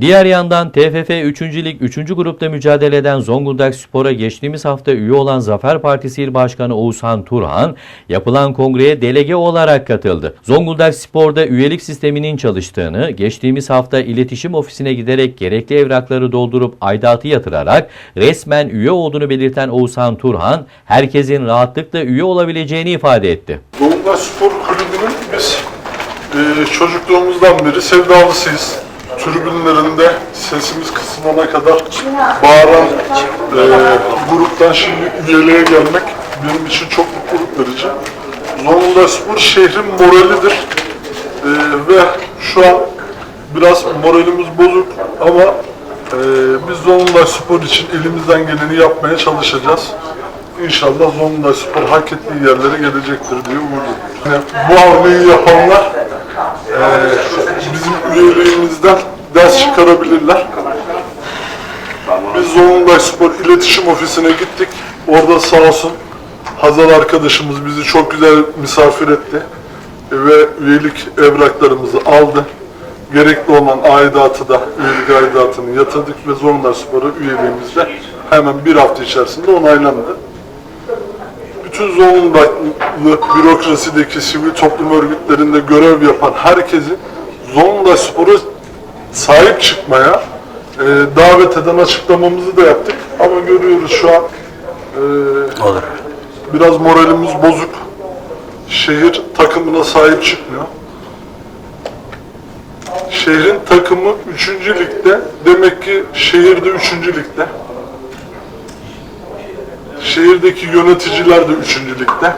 Diğer yandan TFF 3. Lig 3. grupta mücadele eden Zonguldak Spor'a geçtiğimiz hafta üye olan Zafer Partisi İl Başkanı Oğuzhan Turhan yapılan kongreye delege olarak katıldı. Zonguldak Spor'da üyelik sisteminin çalıştığını, geçtiğimiz hafta iletişim ofisine giderek gerekli evrakları doldurup aidatı yatırarak resmen üye olduğunu belirten Oğuzhan Turhan, herkesin rahatlıkla üye olabileceğini ifade etti. Zonguldak Spor Kulübü'nün biz e, çocukluğumuzdan beri sevdalısıyız. Tribünlerinde sesimiz kısılana kadar bağıran e, gruptan şimdi üyeliğe gelmek benim için çok mutluluk verici. Zonguldak şehrin moralidir. E, ve şu an biraz moralimiz bozuk ama e, biz Zonguldak Spor için elimizden geleni yapmaya çalışacağız. İnşallah Zonguldak Spor hak ettiği yerlere gelecektir diye umuyorum. Yani bu hamleyi yapanlar eee, bizim üyeliğimizden ders çıkarabilirler. Biz Zonguldak Spor İletişim Ofisi'ne gittik. Orada sağ olsun Hazal arkadaşımız bizi çok güzel misafir etti. Ve üyelik evraklarımızı aldı. Gerekli olan aidatı da, üyelik aidatını yatırdık ve Zonguldak Spor'a üyeliğimizde hemen bir hafta içerisinde onaylandı bütün Zonguldaklı bürokrasideki sivil toplum örgütlerinde görev yapan herkesin Zonguldak Spor'a sahip çıkmaya e, davet eden açıklamamızı da yaptık. Ama görüyoruz şu an e, biraz moralimiz bozuk. Şehir takımına sahip çıkmıyor. Şehrin takımı 3. ligde. Demek ki şehirde 3. ligde. Şehirdeki yöneticiler de 3. ligde.